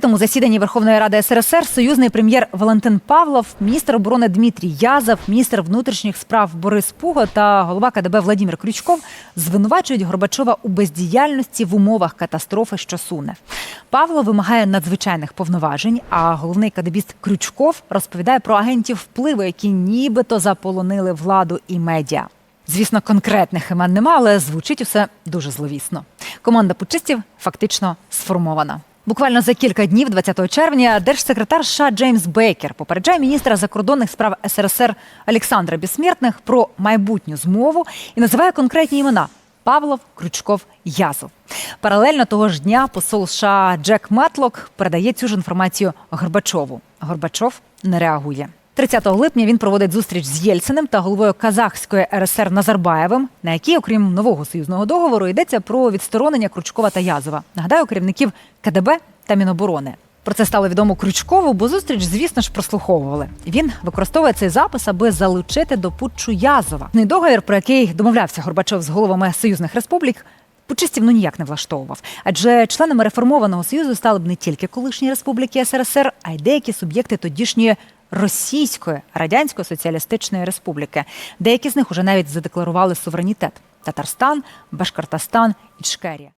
Тому засіданні Верховної Ради СРСР союзний прем'єр Валентин Павлов, міністр оборони Дмитрій Язов, міністр внутрішніх справ Борис Пуго та голова КДБ Владимир Крючков звинувачують Горбачова у бездіяльності в умовах катастрофи, що суне. Павло вимагає надзвичайних повноважень. А головний кадебіст Крючков розповідає про агентів впливу, які нібито заполонили владу і медіа. Звісно, конкретних імен нема, але звучить усе дуже зловісно. Команда путчистів фактично сформована. Буквально за кілька днів, 20 червня, держсекретар США Джеймс Бейкер попереджає міністра закордонних справ СРСР Олександра Безсмертних про майбутню змову і називає конкретні імена Павлов, Крючков, Язов. Паралельно того ж дня посол США Джек Метлок передає цю ж інформацію Горбачову. Горбачов не реагує. 30 липня він проводить зустріч з Єльциним та головою Казахської РСР Назарбаєвим, на якій, окрім нового союзного договору, йдеться про відсторонення Крючкова та Язова. Нагадаю, керівників КДБ та Міноборони. Про це стало відомо Крючкову, бо зустріч, звісно ж, прослуховували. Він використовує цей запис, аби залучити до путчу Язова. Не договір, про який домовлявся Горбачов з головами союзних республік, Пучистів ну ніяк не влаштовував, адже членами реформованого союзу стали б не тільки колишні республіки СРСР, а й деякі суб'єкти тодішньої Російської радянської соціалістичної республіки. Деякі з них уже навіть задекларували суверенітет: Татарстан, Башкортостан, Ічкерія.